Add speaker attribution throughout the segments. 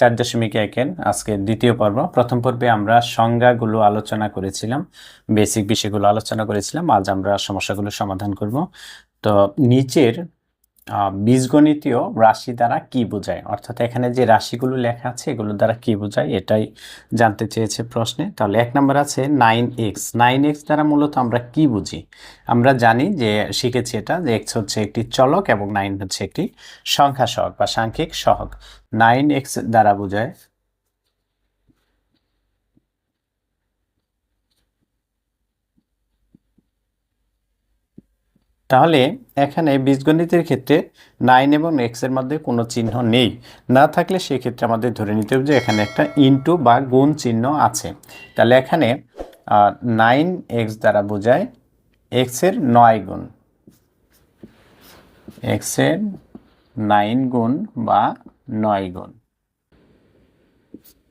Speaker 1: চার দশমিক একের আজকে দ্বিতীয় পর্ব। প্রথম পর্বে আমরা সংজ্ঞাগুলো আলোচনা করেছিলাম বেসিক বিষয়গুলো আলোচনা করেছিলাম। আজ আমরা সমস্যাগুলো সমাধান করব। তো নিচের বীজগণিতীয় রাশি দ্বারা কি বোঝায়? অর্থাৎ এখানে যে রাশিগুলো লেখা আছে, এগুলো দ্বারা কি বোঝায়? এটাই জানতে চেয়েছে প্রশ্নে। তাহলে এক নম্বর আছে নাইন এক্স। নাইন এক্স দ্বারা মূলত আমরা কি বুঝি? আমরা জানি যে শিখেছি এটা, যে এক্স হচ্ছে একটি চলক এবং নাইন হচ্ছে একটি সংখ্যা সহগ বা সাংখ্যিক সহগ। নাইন এক্স দ্বারা বোঝায় তাহলে এখানে বীজগণিতের ক্ষেত্রে নাইন এবং এক্সের মধ্যে কোনো চিহ্ন নেই। না থাকলে সেক্ষেত্রে আমাদের ধরে নিতে হবে যে এখানে একটা ইনটু বা গুণ চিহ্ন আছে। তাহলে এখানে নাইন এক্স দ্বারা বোঝায় এক্সের নয় গুণ। এক্সের নাইন গুণ বা নয় গুণ।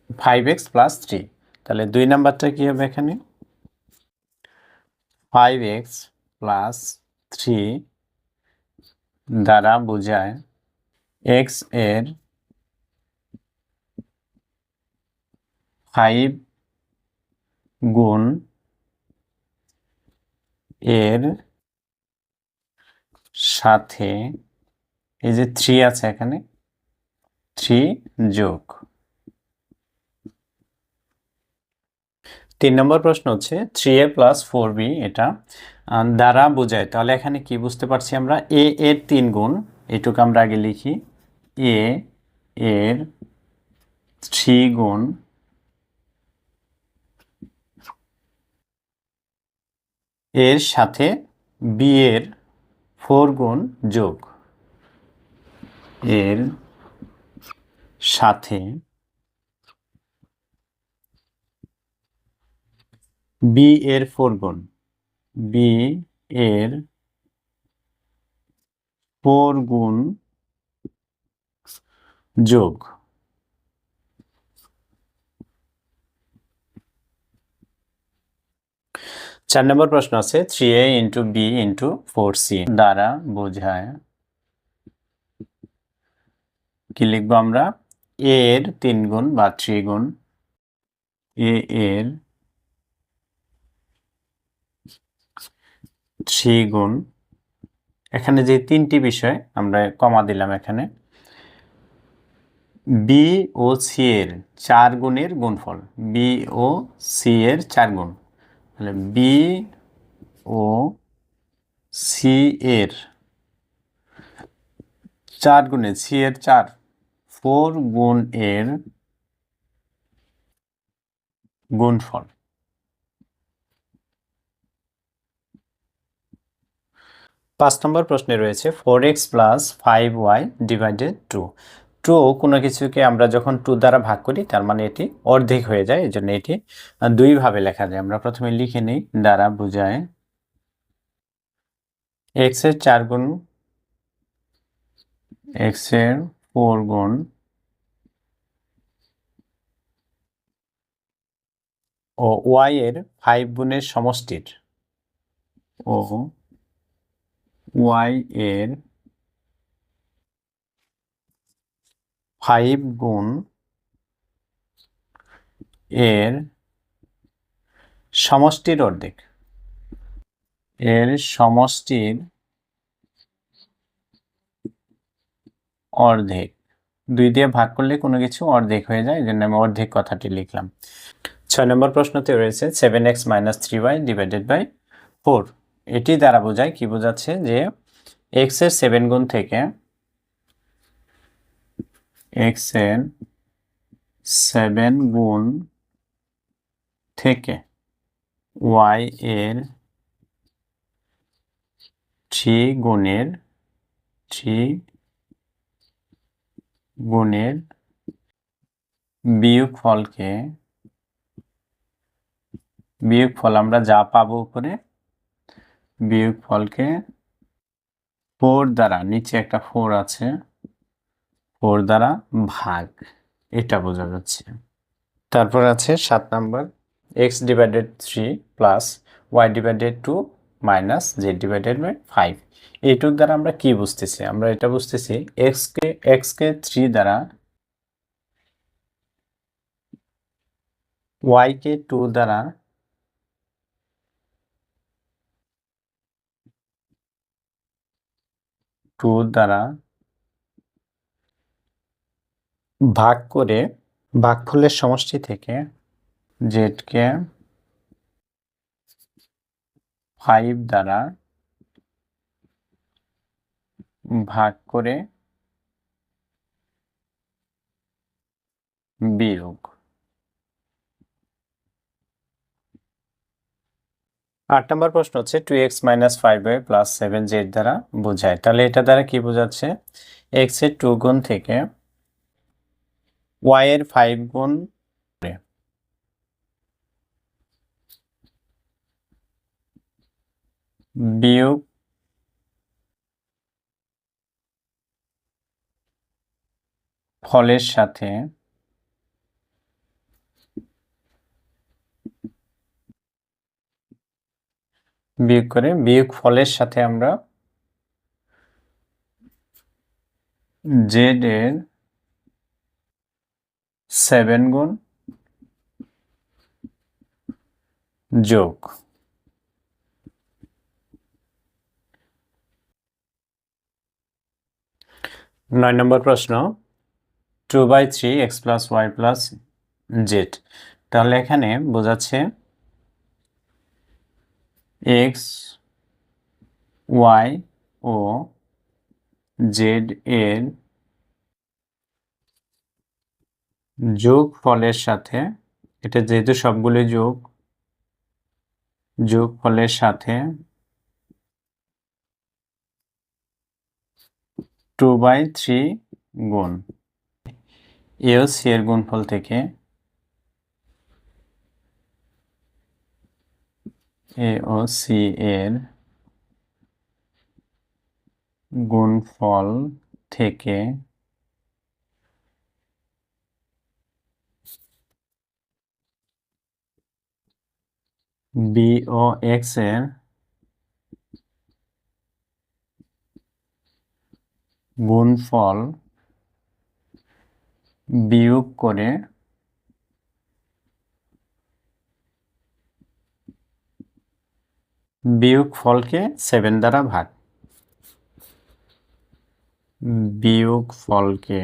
Speaker 1: ফাইভ এক্স প্লাস থ্রি তাহলে দুই নাম্বারটা কী হবে এখানে? ফাইভ এক্স প্লাস থ্রি দ্বারা বোঝায় এক্সের ফাইভ গুণ এর সাথে, এই যে থ্রি আছে এখানে থ্রি যোগ। তিন নম্বর প্রশ্ন হচ্ছে three A plus four B এটা দ্বারা বোঝায়। তাহলে এখানে কি বুঝতে পারছি আমরা? এ এর তিন গুণ, এটুকু আমরা আগে লিখি। এ এর থ্রি গুণ, এর সাথে বি এর ফোর গুণ যোগ। এর সাথে বি এর ফোর গুণ। বি এর ফোর গুণ যোগ। চার নম্বর প্রশ্ন আছে three A into B into four C দ্বারা বোঝায়। কি লিখব আমরা? এর তিন গুণ বা থ্রি গুণ। এ এর থ্রি গুণ এখানে যে তিনটি বিষয়, আমরা কমা দিলাম এখানে। বি ও সি এর চার গুণের গুণফল। বি ও সি এর চার গুণ। তাহলে বি ও সি এর চার গুণে, সি এর চার, ফোর গুণ এর গুণফল। পাঁচ নম্বর প্রশ্নে রয়েছে four X plus five Y divided to two কোনো কিছুকে আমরা যখন টু দ্বারা ভাগ করি, তার মানে এটি অর্ধেক হয়ে যায় এই জন্য এটি দুইভাবে লেখা যায়। আমরা প্রথমে লিখে নিই, দ্বারা বোঝায়। এক্সের চার গুণ এক্সের ফোর গুণ, ও ওয়াই এর ফাইভ গুণের সমষ্টির, ও ওয়াই এর ফাইভ গুণ এর সমষ্টির অর্ধেক। এর সমষ্টির অর্ধেক। দুই দিয়ে ভাগ করলে কোনো কিছু অর্ধেক হয়ে যায় এই জন্য আমি অর্ধেক কথাটি লিখলাম। ছয় নম্বর প্রশ্নতে রয়েছে seven X minus three Y divided by four এটি দ্বারা বোঝায় কি বোঝাচ্ছে যে এক্সের সেভেন গুণ থেকে এক্সের সেভেন গুণ থেকে ওয়াই এর থ্রি গুণের থ্রি গুণের বিয়োগ ফলকে, বিয়োগ ফল আমরা যা পাবো উপরে বিয়োগ ফলকে ফোর দ্বারা, নিচে একটা ফোর আছে, ফোর দ্বারা ভাগ, এটা বোঝা যাচ্ছে। তারপর আছে সাত number, X divided three plus Y divided two minus Z divided by five. এইটুক দ্বারা আমরা কি বুঝতেছি? আমরা এটা বুঝতেছি এক্সকে এক্সকে থ্রি দ্বারা ওয়াইকে টু দ্বারা টু দ্বারা ভাগ করে ভাগফলের সমষ্টি থেকে জেডকে ফাইভ দ্বারা ভাগ করে বিয়োগ আট নম্বর প্রশ্ন হচ্ছে two X minus five Y plus seven Z দ্বারা বোঝায় তাহলে এটা দ্বারা কি বোঝাচ্ছে এক্সের টু গুণ থেকে ওয়াই এর ফাইভ গুণ। বিয়োগ ফলের সাথে বিয়োগ করে, বিয়োগ ফলের সাথে আমরা জেড এর সেভেন গুণ যোগ নয় নম্বর প্রশ্ন two by three X plus Y plus Z তাহলে এখানে বোঝাচ্ছে এক্স ওয়াই ও জেড এর যোগ ফলের সাথে, এটা যেহেতু সবগুলো যোগ যোগ ফলের সাথে টু বাই থ্রি গুণ। এও সি এর গুণফল থেকে এ ও সি এর গুণফল থেকে বি ও এক্সের গুণফল বিয়োগ করে বিয়োগ ফলকে সেভেন দ্বারা ভাগ। বিয়োগ ফলকে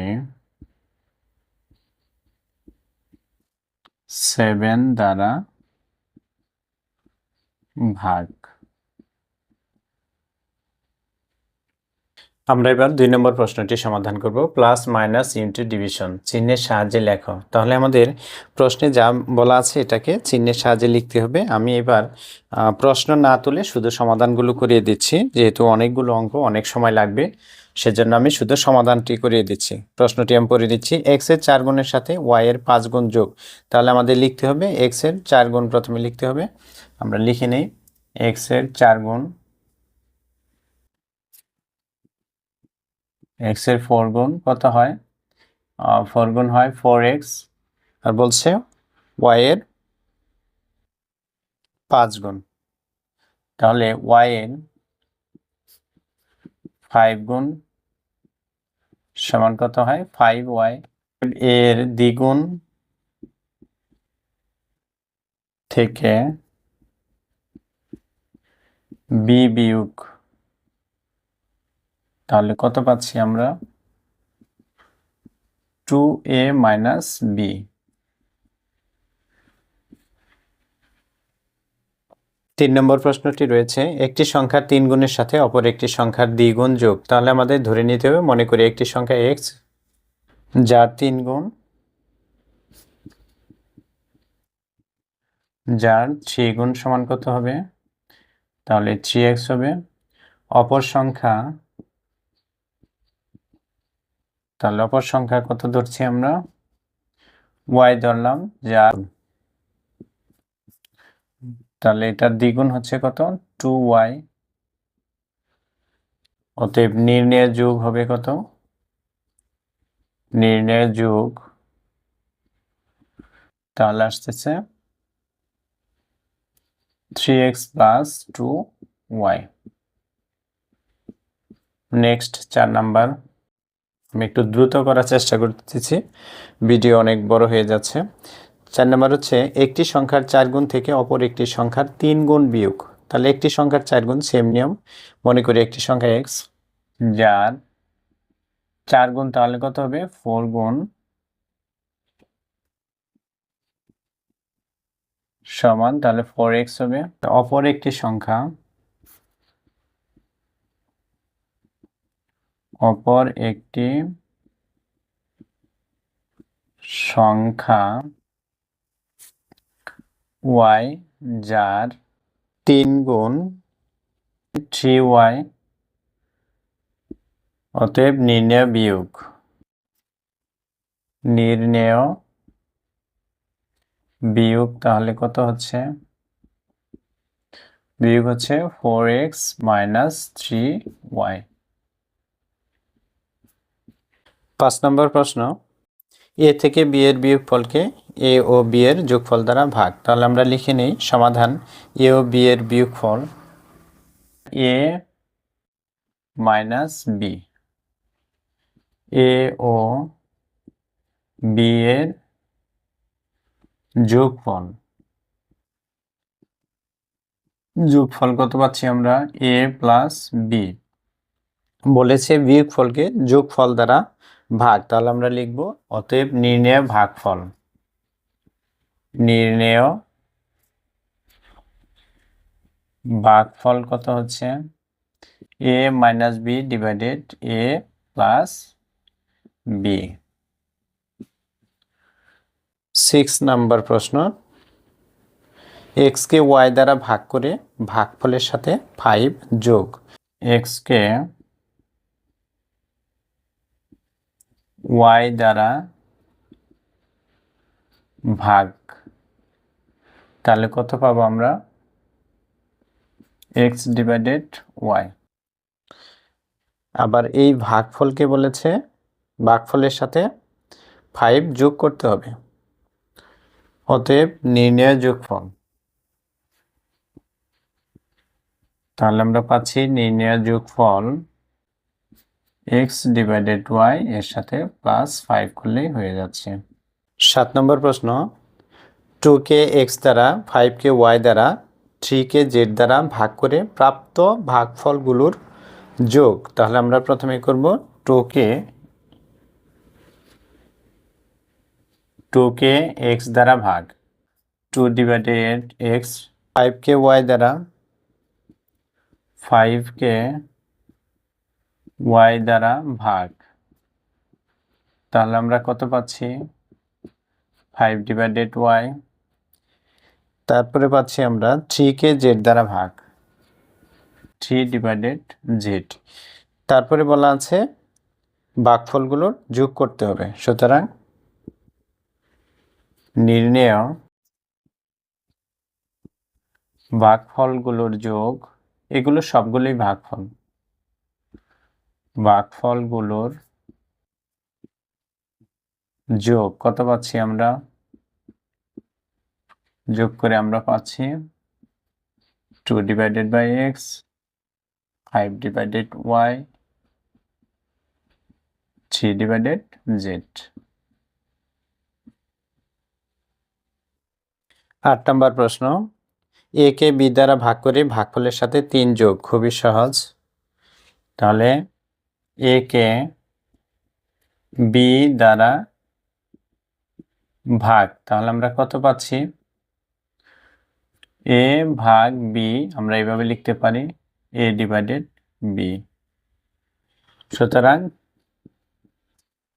Speaker 1: সেভেন দ্বারা ভাগ। আমরা এবার দুই নম্বর প্রশ্নটি সমাধান করব প্লাস মাইনাস ইউনিট ডিভিশন চিহ্নের সাহায্যে লেখো। তাহলে আমাদের প্রশ্নে যা বলা আছে এটাকে চিহ্নের সাহায্যে লিখতে হবে। আমি এবার প্রশ্ন না তুলে শুধু সমাধানগুলো করিয়ে দিচ্ছি, যেহেতু অনেকগুলো অঙ্ক, অনেক সময় লাগবে, সেজন্য আমি শুধু সমাধানটি করিয়ে দিচ্ছি। প্রশ্নটি আমি পড়ে দিচ্ছি এক্সের চার গুণের সাথে ওয়াই এর পাঁচ গুণ যোগ। তাহলে আমাদের লিখতে হবে এক্সের চার গুণ প্রথমে লিখতে হবে। আমরা লিখে নেই এক্সের চার গুণ এক্সের ফোর গুণ কত হয়? ফোর গুণ হয় ফোর এক্স আর বলছে ওয়াই এর পাঁচ গুণ তাহলে ওয়াই এর ফাইভ গুণ সমান কত হয়? ফাইভ ওয়াই এর দ্বিগুণ থেকে বি বিয়োগ তাহলে কত পাচ্ছি আমরা? টু এ মাইনাস বি তিন নম্বর প্রশ্নটি রয়েছে, একটি সংখ্যার তিন গুণের সাথে অপর একটি সংখ্যার দ্বিগুণ যোগ। তাহলে আমাদের ধরে নিতে হবে, মনে করি একটি সংখ্যা এক্স যার তিন গুণ, যার থ্রি গুণ সমান কত হবে? তাহলে থ্রি এক্স হবে। অপর সংখ্যা তাহলে অপর সংখ্যা কত ধরছি আমরা? ওয়াই ধরলাম যার তাহলে এটার দ্বিগুণ হচ্ছে কত? টু ওয়াই অতএব নির্ণয়ের যোগ হবে কত? নির্ণয়ের যোগ তাহলে আসতেছে three X plus two Y next চার নাম্বার আমি একটু দ্রুত করার চেষ্টা করতেছি। ভিডিও অনেক বড় হয়ে যাচ্ছে। চার নম্বর হচ্ছে, একটি সংখ্যার চার গুণ থেকে অপর একটি সংখ্যার তিন গুণ বিয়োগ। তাহলে একটি সংখ্যার চার গুণ সেম নিয়ম। মনে করি একটি সংখ্যা এক্স যার চার গুণ, তাহলে কত হবে? ফোর গুণ সমান, তাহলে ফোর এক্স হবে। অপর একটি সংখ্যা অপর একটি সংখ্যা ওয়াই যার তিন গুণ থ্রি ওয়াই অতএব নির্ণয় বিয়োগ। নির্ণয় বিয়োগ তাহলে কত হচ্ছে? বিয়োগ হচ্ছে four X minus three Y পাঁচ নম্বর প্রশ্ন, এ থেকে বি এর বিয়োগফলকে এ ও বি এর যোগফল দ্বারা ভাগ। তাহলে আমরা লিখে নিই, সমাধান, এ ও বি এর বিয়োগফল এ মাইনাস বি। এ ও বি এর যোগফল। যোগফল কত পাচ্ছি আমরা? A plus B. বলেছে বিয়োগফলকে যোগফল দ্বারা ভাগ, তাহলে আমরা লিখব অতএব নির্ণয় ভাগফল। নির্ণয় ভাগফল কত হচ্ছে? A minus B divided A plus B six number প্রশ্ন। এক্সকে ওয়াই দ্বারা ভাগ করে ভাগফলের সাথে ফাইভ যোগ। এক্সকে ওয়াই দ্বারা ভাগ। তাহলে কত পাবো আমরা? এক্স ডিভাইডেড ওয়াই আবার এই ভাগফলকে বলেছে, ভাগফলের সাথে ফাইভ যোগ করতে হবে। অতএব নির্ণয় যোগফল। তাহলে আমরা পাচ্ছি নির্ণয় যোগফল এক্স ডিভাইডেড ওয়াই এর সাথে প্লাস ফাইভ করলেই হয়ে যাচ্ছে। সাত নম্বর প্রশ্ন টু কে এক্স দ্বারা ফাইভ কে ওয়াই দ্বারা থ্রি কে জেড দ্বারা ভাগ করে প্রাপ্ত ভাগফলগুলোর যোগ। তাহলে আমরা প্রথমে করব টু কে টু কে এক্স দ্বারা ভাগ। টু ডিভাইডেড এক্স ফাইভ কে ওয়াই দ্বারা ফাইভ কে ওয়াই দ্বারা ভাগ। তাহলে আমরা কত পাচ্ছি? ফাইভ ডিভাইডেড ওয়াই তারপরে পাচ্ছি আমরা থ্রি কে জেড দ্বারা ভাগ। থ্রি ডিভাইডেড জেড তারপরে বলা আছে ভাগফলগুলোর যোগ করতে হবে। সুতরাং নির্ণেয় ভাগফলগুলোর যোগ, এগুলো সবগুলোই ভাগফল। ভাগফলগুলোর যোগ কত পাচ্ছি আমরা? যোগ করে আমরা পাচ্ছি two divided by X five divided Y three divided Z আট নম্বর প্রশ্ন এ কে বি দ্বারা ভাগ করে ভাগফলের সাথে তিন যোগ, খুবই সহজ। তাহলে এ কে বি দ্বারা ভাগ, তাহলে আমরা কত পাচ্ছি? এ ভাগ বি আমরা এইভাবে লিখতে পারি এ ডিভাইডেড বি সুতরাং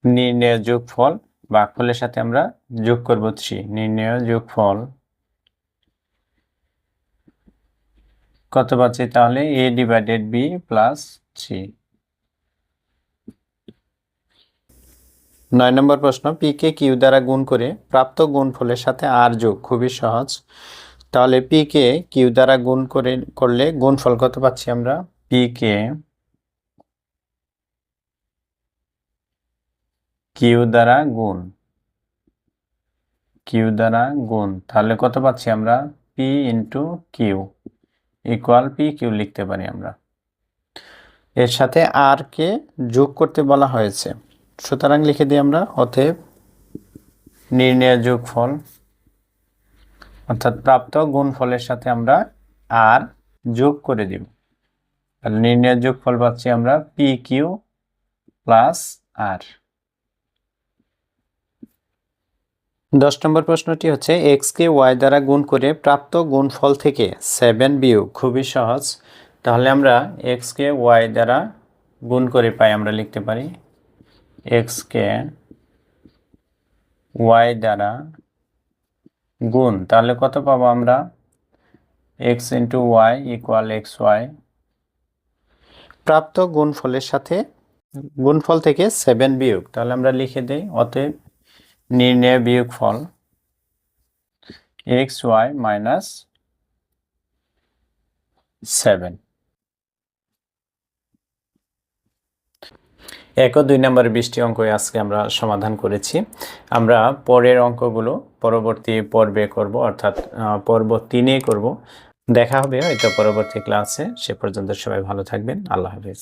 Speaker 1: নির্ণয় যোগফল ভাগফলের সাথে আমরা যোগ করব থ্রি। নির্ণয় যোগফল কত পাচ্ছি? তাহলে A divided B plus three নয় নম্বর প্রশ্ন, পিকে কিউ দ্বারা গুণ করে প্রাপ্ত গুণফলের সাথে আর যোগ, খুবই সহজ। তাহলে পিকে কিউ দ্বারা গুণ করে, করলে গুণফল কত পাচ্ছি আমরা? পিকে কিউ দ্বারা গুণ, কিউ দ্বারা গুণ, তাহলে কত পাচ্ছি আমরা? P into Q, equal P Q লিখতে পারি আমরা। এর সাথে আর কে যোগ করতে বলা হয়েছে। সুতরাং লিখে দিই আমরা, অতএব নির্ণয় যোগফল অর্থাৎ প্রাপ্ত গুণফলের সাথে আমরা আর যোগ করে দিব। তাহলে নির্ণয়ের যোগফল পাচ্ছি আমরা পি কিউ প্লাস আর দশ নম্বর প্রশ্নটি হচ্ছে এক্স কে ওয়াই দ্বারা গুণ করে প্রাপ্ত গুণফল থেকে সেভেন বিয়োগ, খুবই সহজ। তাহলে আমরা এক্স কে ওয়াই দ্বারা গুণ করে পাই আমরা লিখতে পারি। এক্স কে ওয়াই দ্বারা গুণ, তাহলে কত পাবো আমরা? X into Y equal X Y প্রাপ্ত গুণফলের সাথে গুণফল থেকে সেভেন বিয়োগ, তাহলে আমরা লিখে দেই, অতএব নির্ণয় বিয়োগ ফল এক্স ওয়াই মাইনাস সেভেন এক ও দুই নম্বরের বৃষ্টি অঙ্ক আজকে আমরা সমাধান করেছি। আমরা পরের অঙ্কগুলো পরবর্তী পর্বে করব, অর্থাৎ পর্ব তিনে করব। দেখা হবে হয়তো পরবর্তী ক্লাসে। সে পর্যন্ত সবাই ভালো থাকবেন। আল্লাহ হাফেজ।